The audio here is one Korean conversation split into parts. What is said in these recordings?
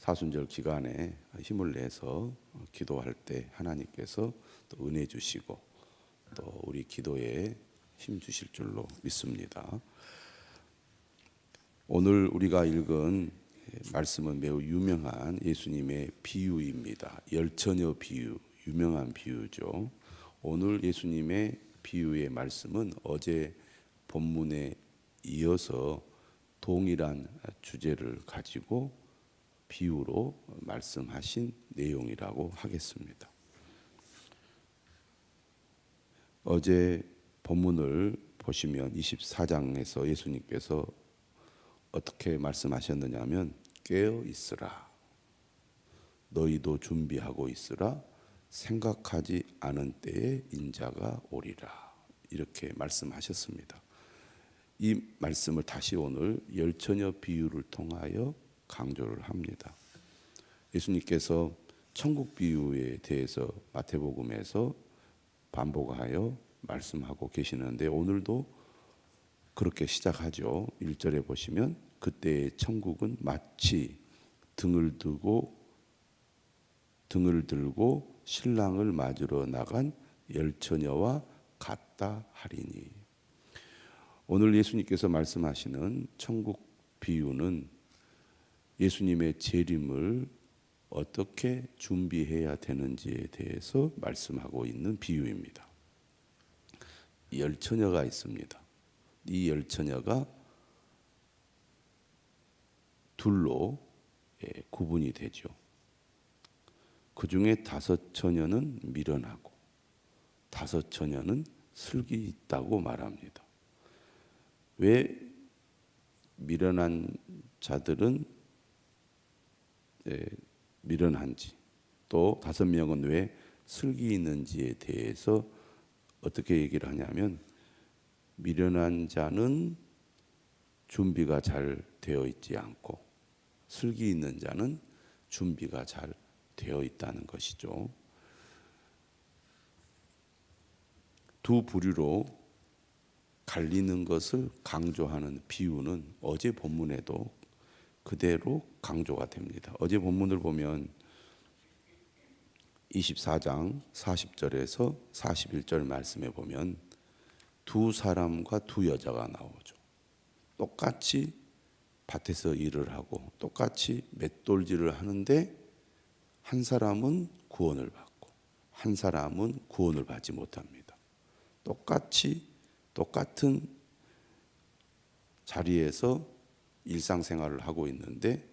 사순절 기간에 힘을 내서 기도할 때 하나님께서 또 은혜 주시고 또 우리 기도에 힘 주실 줄로 믿습니다. 오늘 우리가 읽은 말씀은 매우 유명한 예수님의 비유입니다. 열처녀 비유, 유명한 비유죠. 오늘 예수님의 비유의 말씀은 어제 본문에 이어서 동일한 주제를 가지고 비유로 말씀하신 내용이라고 하겠습니다. 어제 본문을 보시면 24장에서 예수님께서 어떻게 말씀하셨느냐면 깨어 있으라. 너희도 준비하고 있으라. 생각하지 않은 때에 인자가 오리라. 이렇게 말씀하셨습니다. 이 말씀을 다시 오늘 열처녀 비유를 통하여 강조를 합니다. 예수님께서 천국 비유에 대해서 마태복음에서 반복하여 말씀하고 계시는데 오늘도 그렇게 시작하죠. 1절에 보시면 그때의 천국은 마치 등을 두고 등을 들고 신랑을 맞으러 나간 열 처녀와 같다 하리니 오늘 예수님께서 말씀하시는 천국 비유는 예수님의 재림을 어떻게 준비해야 되는지에 대해서 말씀하고 있는 비유입니다. 열 처녀가 있습니다. 이 열 처녀가 둘로 예, 구분이 되죠. 그 중에 다섯 처녀는 미련하고 다섯 처녀는 슬기 있다고 말합니다. 왜 미련한 자들은 예, 미련한지 또 다섯 명은 왜 슬기 있는지에 대해서 어떻게 얘기를 하냐면 미련한 자는 준비가 잘 되어 있지 않고 슬기 있는 자는 준비가 잘 되어 있다는 것이죠. 두 부류로 갈리는 것을 강조하는 비유는 어제 본문에도 그대로 강조가 됩니다. 어제 본문을 보면 24장 40절에서 41절 말씀에 보면 두 사람과 두 여자가 나오죠. 똑같이 밭에서 일을 하고 똑같이 맷돌질을 하는데 한 사람은 구원을 받고 한 사람은 구원을 받지 못합니다. 똑같이 똑같은 자리에서 일상생활을 하고 있는데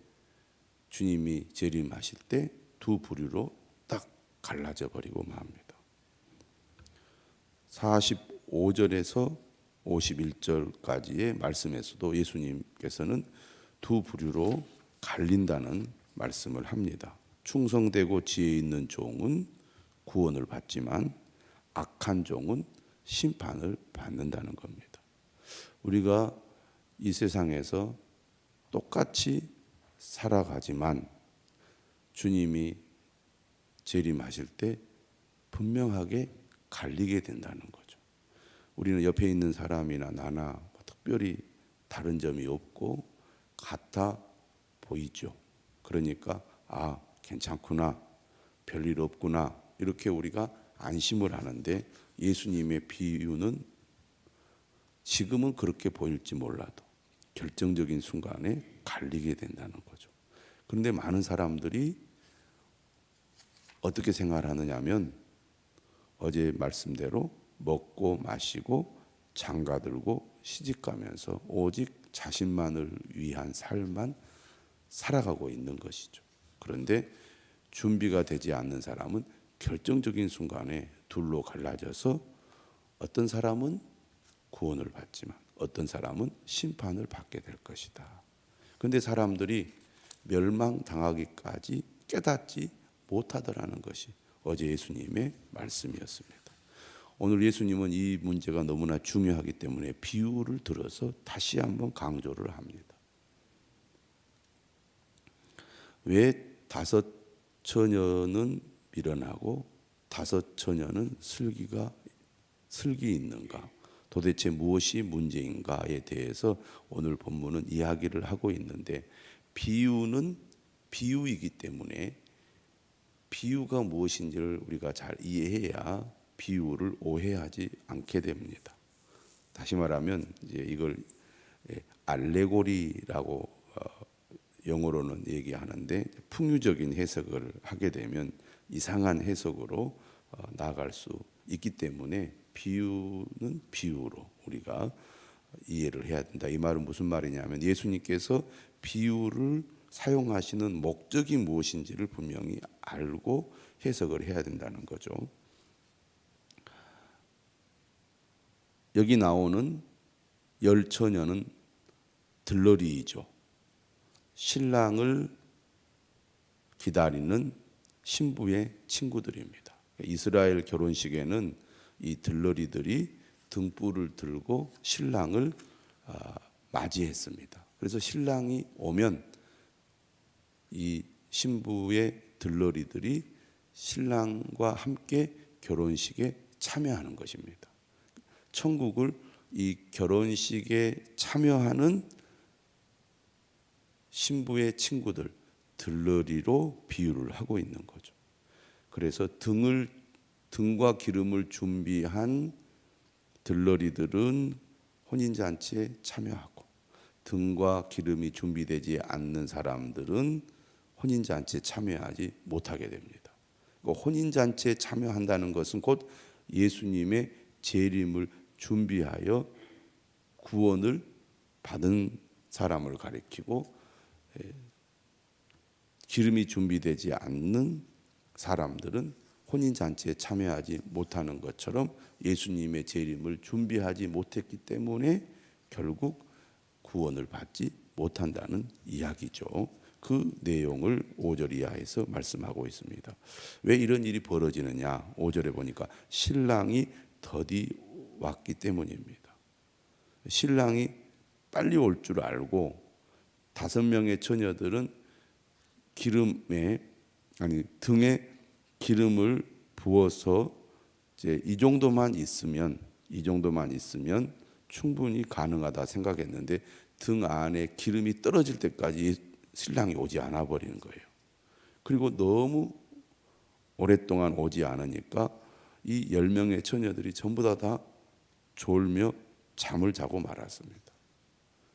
주님이 재림하실 때 두 부류로 딱 갈라져 버리고 맙니다. 45절에서 51절까지의 말씀에서도 예수님께서는 두 부류로 갈린다는 말씀을 합니다. 충성되고 지혜 있는 종은 구원을 받지만 악한 종은 심판을 받는다는 겁니다. 우리가 이 세상에서 똑같이 살아가지만 주님이 재림하실 때 분명하게 갈리게 된다는 거죠. 우리는 옆에 있는 사람이나 나나 뭐 특별히 다른 점이 없고 같아 보이죠. 그러니까 아 괜찮구나 별일 없구나 이렇게 우리가 안심을 하는데 예수님의 비유는 지금은 그렇게 보일지 몰라도 결정적인 순간에 갈리게 된다는 거죠. 그런데 많은 사람들이 어떻게 생활하느냐면 어제 말씀대로 먹고 마시고 장가 들고 시집 가면서 오직 자신만을 위한 삶만 살아가고 있는 것이죠. 그런데 준비가 되지 않는 사람은 결정적인 순간에 둘로 갈라져서 어떤 사람은 구원을 받지만 어떤 사람은 심판을 받게 될 것이다. 그런데 사람들이 멸망당하기까지 깨닫지 못하더라는 것이 어제 예수님의 말씀이었습니다. 오늘 예수님은 이 문제가 너무나 중요하기 때문에 비유를 들어서 다시 한번 강조를 합니다. 왜 다섯 처녀는 미련하고 다섯 처녀는 슬기가 슬기 있는가? 도대체 무엇이 문제인가에 대해서 오늘 본문은 이야기를 하고 있는데 비유는 비유이기 때문에 비유가 무엇인지를 우리가 잘 이해해야 비유를 오해하지 않게 됩니다. 다시 말하면 이제 이걸 예, 알레고리라고 어, 영어로는 얘기하는데 풍유적인 해석을 하게 되면 이상한 해석으로 어, 나아갈 수 있기 때문에 비유는 비유로 우리가 이해를 해야 된다. 이 말은 무슨 말이냐면 예수님께서 비유를 사용하시는 목적이 무엇인지를 분명히 알고 해석을 해야 된다는 거죠. 여기 나오는 열 처녀는 들러리이죠. 신랑을 기다리는 신부의 친구들입니다. 이스라엘 결혼식에는 이 들러리들이 등불을 들고 신랑을 아, 맞이했습니다. 그래서 신랑이 오면 이 신부의 들러리들이 신랑과 함께 결혼식에 참여하는 것입니다. 천국을 이 결혼식에 참여하는 신부의 친구들 들러리로 비유를 하고 있는 거죠. 그래서 등을 등과 기름을 준비한 들러리들은 혼인 잔치에 참여하고 등과 기름이 준비되지 않는 사람들은 혼인 잔치에 참여하지 못하게 됩니다. 혼인 잔치에 참여한다는 것은 곧 예수님의 재림을 준비하여 구원을 받은 사람을 가리키고 기름이 준비되지 않는 사람들은 혼인 잔치에 참여하지 못하는 것처럼 예수님의 재림을 준비하지 못했기 때문에 결국 구원을 받지 못한다는 이야기죠. 그 내용을 5절 이하에서 말씀하고 있습니다. 왜 이런 일이 벌어지느냐? 5절에 보니까 신랑이 더디 왔기 때문입니다. 신랑이 빨리 올 줄 알고 다섯 명의 처녀들은 기름에 아니 등에 기름을 부어서 이제 이 정도만 있으면 이 정도만 있으면 충분히 가능하다 생각했는데 등 안에 기름이 떨어질 때까지 신랑이 오지 않아 버리는 거예요. 그리고 너무 오랫동안 오지 않으니까 이열 명의 처녀들이 전부 다 다 졸며 잠을 자고 말았습니다.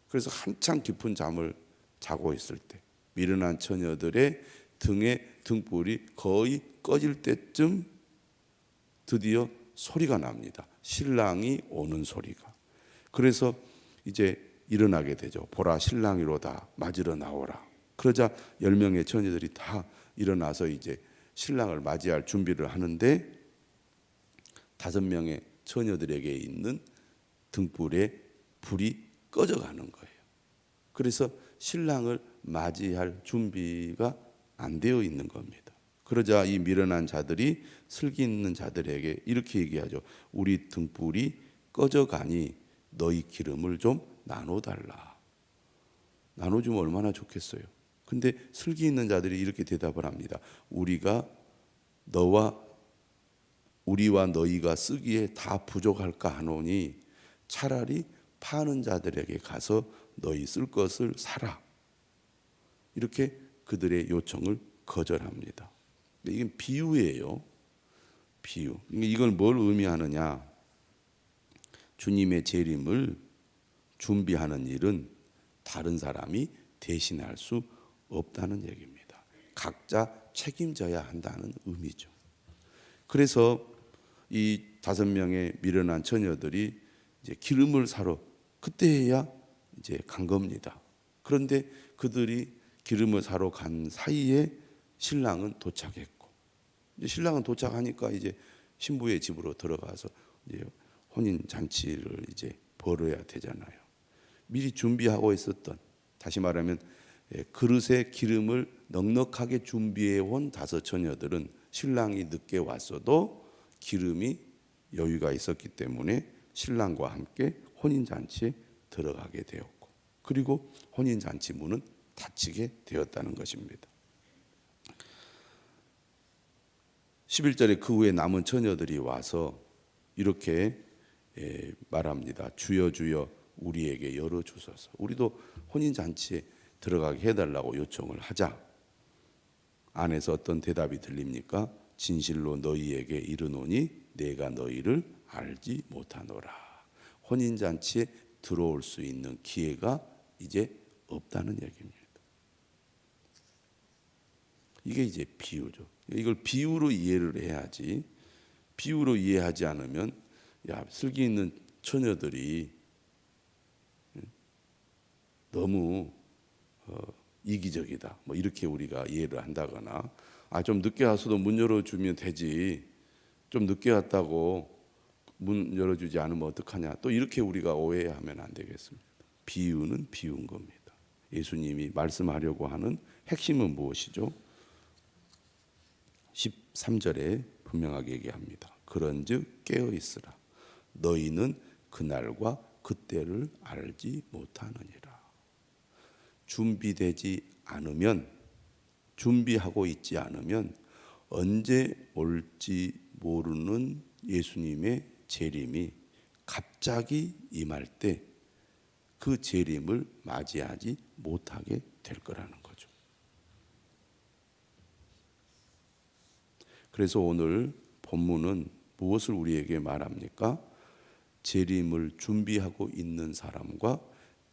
그래서 한참 깊은 잠을 자고 있을 때 미련한 처녀들의 등에 등불이 거의 꺼질 때쯤 드디어 소리가 납니다. 신랑이 오는 소리가. 그래서 이제 일어나게 되죠. 보라 신랑이로다 맞으러 나오라. 그러자 열 명의 처녀들이 다 일어나서 이제 신랑을 맞이할 준비를 하는데 다섯 명의 처녀들에게 있는 등불에 불이 꺼져 가는 거예요. 그래서 신랑을 맞이할 준비가 안 되어 있는 겁니다. 그러자 이 미련한 자들이 슬기 있는 자들에게 이렇게 얘기하죠. 우리 등불이 꺼져가니 너희 기름을 좀 나눠달라. 나눠주면 얼마나 좋겠어요. 근데 슬기 있는 자들이 이렇게 대답을 합니다. 우리가 너와 우리와 너희가 쓰기에 다 부족할까 하노니 차라리 파는 자들에게 가서 너희 쓸 것을 사라. 이렇게 그들의 요청을 거절합니다. 이건 비유예요. 비유. 이걸 뭘 의미하느냐? 주님의 재림을 준비하는 일은 다른 사람이 대신할 수 없다는 얘기입니다. 각자 책임져야 한다는 의미죠. 그래서 이 다섯 명의 미련한 처녀들이 이제 기름을 사러 그때야 이제 간 겁니다. 그런데 그들이 기름을 사러 간 사이에 신랑은 도착했고 신랑은 도착하니까 이제 신부의 집으로 들어가서 이제 혼인 잔치를 이제 벌어야 되잖아요. 미리 준비하고 있었던 다시 말하면 예, 그릇에 기름을 넉넉하게 준비해 온 다섯 처녀들은 신랑이 늦게 왔어도 기름이 여유가 있었기 때문에 신랑과 함께 혼인 잔치에 들어가게 되었고 그리고 혼인 잔치 문은 닫히게 되었다는 것입니다. 11절에 그 후에 남은 처녀들이 와서 이렇게 예, 말합니다. 주여 주여 우리에게 열어 주소서. 우리도 혼인 잔치에 들어가게 해 달라고 요청을 하자. 안에서 어떤 대답이 들립니까? 진실로 너희에게 이르노니 내가 너희를 알지 못하노라. 혼인 잔치에 들어올 수 있는 기회가 이제 없다는 얘기입니다. 이게 이제 비유죠. 이걸 비유로 이해를 해야지. 비유로 이해하지 않으면 야 슬기 있는 처녀들이 너무 어, 이기적이다. 뭐 이렇게 우리가 이해를 한다거나 아 좀 늦게 와서도 문 열어주면 되지. 좀 늦게 왔다고 문 열어주지 않으면 어떡하냐. 또 이렇게 우리가 오해하면 안 되겠습니다. 비유는 비유인 겁니다. 예수님이 말씀하려고 하는 핵심은 무엇이죠? 13절에 분명하게 얘기합니다. 그런즉 깨어 있으라. 너희는 그날과 그때를 알지 못하느니라. 준비되지 않으면 준비하고 있지 않으면 언제 올지 모르는 예수님의 재림이 갑자기 임할 때 그 재림을 맞이하지 못하게 될 거라는 거죠. 그래서 오늘 본문은 무엇을 우리에게 말합니까? 재림을 준비하고 있는 사람과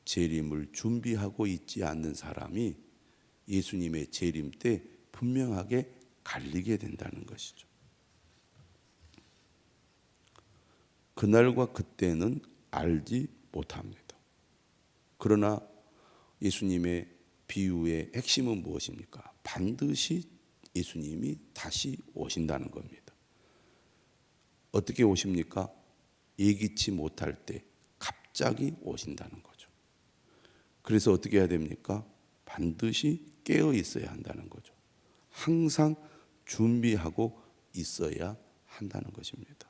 재림을 준비하고 있지 않는 사람이 예수님의 재림 때 분명하게 갈리게 된다는 것이죠. 그날과 그때는 알지 못합니다. 그러나 예수님의 비유의 핵심은 무엇입니까? 반드시 예수님이 다시 오신다는 겁니다. 어떻게 오십니까? 예기치 못할 때 갑자기 오신다는 거죠. 그래서 어떻게 해야 됩니까? 반드시 깨어 있어야 한다는 거죠. 항상 준비하고 있어야 한다는 것입니다.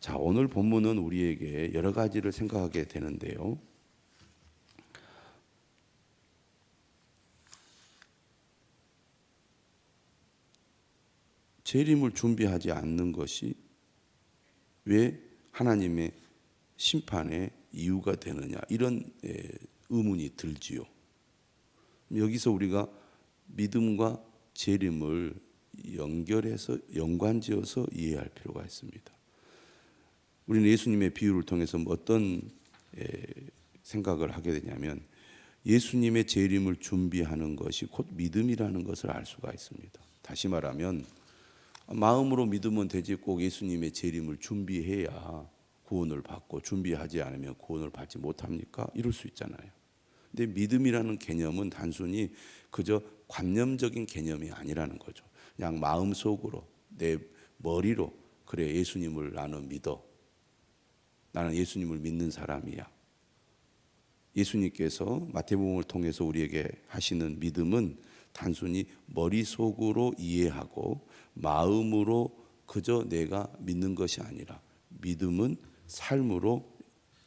자, 오늘 본문은 우리에게 여러 가지를 생각하게 되는데요. 재림을 준비하지 않는 것이 왜 하나님의 심판의 이유가 되느냐 이런 의문이 들지요. 여기서 우리가 믿음과 재림을 연결해서 연관지어서 이해할 필요가 있습니다. 우리는 예수님의 비유를 통해서 어떤 생각을 하게 되냐면 예수님의 재림을 준비하는 것이 곧 믿음이라는 것을 알 수가 있습니다. 다시 말하면 마음으로 믿으면 되지 꼭 예수님의 재림을 준비해야 구원을 받고 준비하지 않으면 구원을 받지 못합니까? 이럴 수 있잖아요. 근데 믿음이라는 개념은 단순히 그저 관념적인 개념이 아니라는 거죠. 그냥 마음속으로 내 머리로 그래 예수님을 나는 믿어. 나는 예수님을 믿는 사람이야. 예수님께서 마태복음을 통해서 우리에게 하시는 믿음은 단순히 머릿속으로 이해하고 마음으로 그저 내가 믿는 것이 아니라 믿음은 삶으로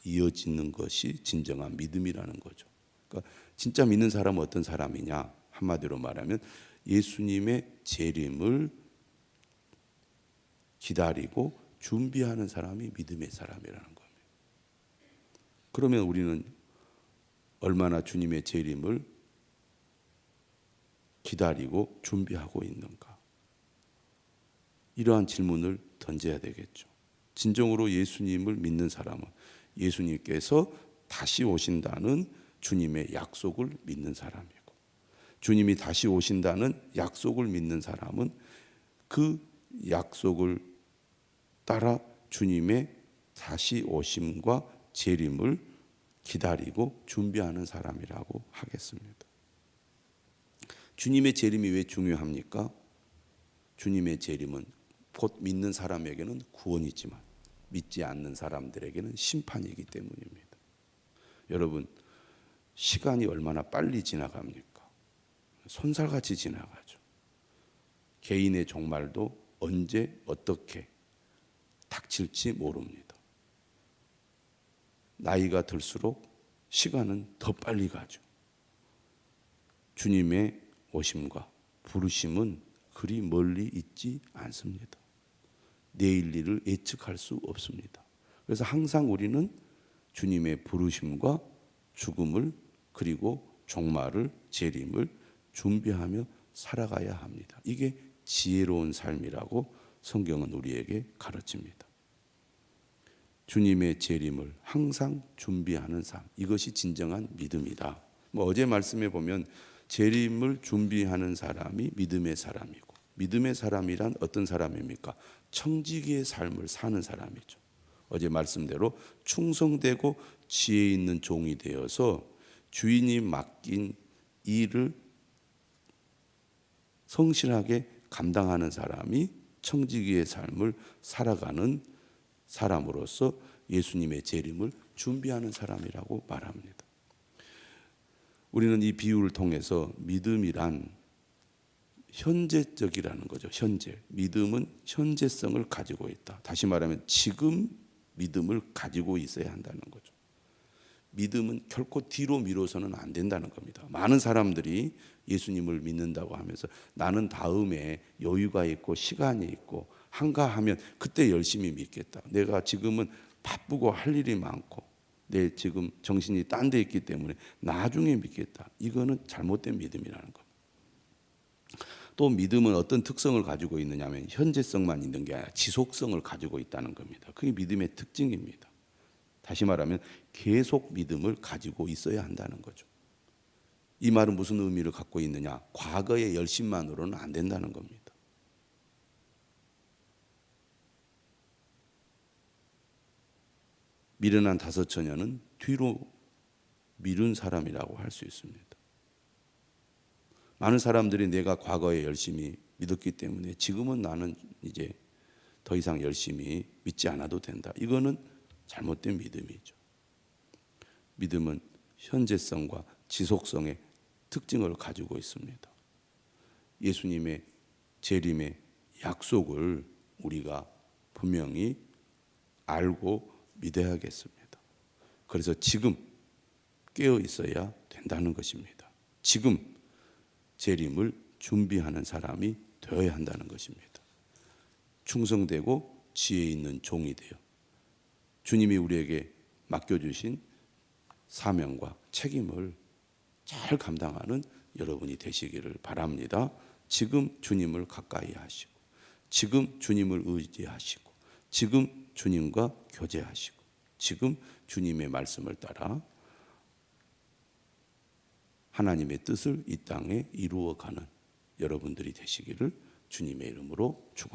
이어지는 것이 진정한 믿음이라는 거죠. 그러니까 진짜 믿는 사람은 어떤 사람이냐? 한마디로 말하면 예수님의 재림을 기다리고 준비하는 사람이 믿음의 사람이라는 겁니다. 그러면 우리는 얼마나 주님의 재림을 기다리고 준비하고 있는가? 이러한 질문을 던져야 되겠죠. 진정으로 예수님을 믿는 사람은 예수님께서 다시 오신다는 주님의 약속을 믿는 사람이고 주님이 다시 오신다는 약속을 믿는 사람은 그 약속을 따라 주님의 다시 오심과 재림을 기다리고 준비하는 사람이라고 하겠습니다. 주님의 재림이 왜 중요합니까? 주님의 재림은 곧 믿는 사람에게는 구원이지만 믿지 않는 사람들에게는 심판이기 때문입니다. 여러분, 시간이 얼마나 빨리 지나갑니까? 손살같이 지나가죠. 개인의 종말도 언제 어떻게 닥칠지 모릅니다. 나이가 들수록 시간은 더 빨리 가죠. 주님의 오심과 부르심은 그리 멀리 있지 않습니다. 내일 일을 예측할 수 없습니다. 그래서 항상 우리는 주님의 부르심과 죽음을 그리고 종말을 재림을 준비하며 살아가야 합니다. 이게 지혜로운 삶이라고 성경은 우리에게 가르칩니다. 주님의 재림을 항상 준비하는 삶. 이것이 진정한 믿음이다. 뭐 어제 말씀에 보면 재림을 준비하는 사람이 믿음의 사람이고 믿음의 사람이란 어떤 사람입니까? 청지기의 삶을 사는 사람이죠. 어제 말씀대로 충성되고 지혜 있는 종이 되어서 주인이 맡긴 일을 성실하게 감당하는 사람이 청지기의 삶을 살아가는 사람으로서 예수님의 재림을 준비하는 사람이라고 말합니다. 우리는 이 비유를 통해서 믿음이란 현재적이라는 거죠. 현재. 믿음은 현재성을 가지고 있다. 다시 말하면 지금 믿음을 가지고 있어야 한다는 거죠. 믿음은 결코 뒤로 미뤄서는 안 된다는 겁니다. 많은 사람들이 예수님을 믿는다고 하면서 나는 다음에 여유가 있고 시간이 있고 한가하면 그때 열심히 믿겠다. 내가 지금은 바쁘고 할 일이 많고 내 지금 정신이 딴 데 있기 때문에 나중에 믿겠다. 이거는 잘못된 믿음이라는 겁니다. 또 믿음은 어떤 특성을 가지고 있느냐면 현재성만 있는 게 아니라 지속성을 가지고 있다는 겁니다. 그게 믿음의 특징입니다. 다시 말하면 계속 믿음을 가지고 있어야 한다는 거죠. 이 말은 무슨 의미를 갖고 있느냐? 과거의 열심만으로는 안 된다는 겁니다. 미련한 다섯 처녀는 뒤로 미룬 사람이라고 할 수 있습니다. 많은 사람들이 내가 과거에 열심히 믿었기 때문에 지금은 나는 이제 더 이상 열심히 믿지 않아도 된다. 이거는 잘못된 믿음이죠. 믿음은 현재성과 지속성의 특징을 가지고 있습니다. 예수님의 재림의 약속을 우리가 분명히 알고 믿어야겠습니다. 그래서 지금 깨어 있어야 된다는 것입니다. 지금 재림을 준비하는 사람이 되어야 한다는 것입니다. 충성되고 지혜 있는 종이 되어 주님이 우리에게 맡겨주신 사명과 책임을 잘 감당하는 여러분이 되시기를 바랍니다. 지금 주님을 가까이 하시고, 지금 주님을 의지하시고, 지금 주님과 교제하시고, 지금 주님의 말씀을 따라 하나님의 뜻을 이 땅에 이루어가는 여러분들이 되시기를 주님의 이름으로 축원합니다.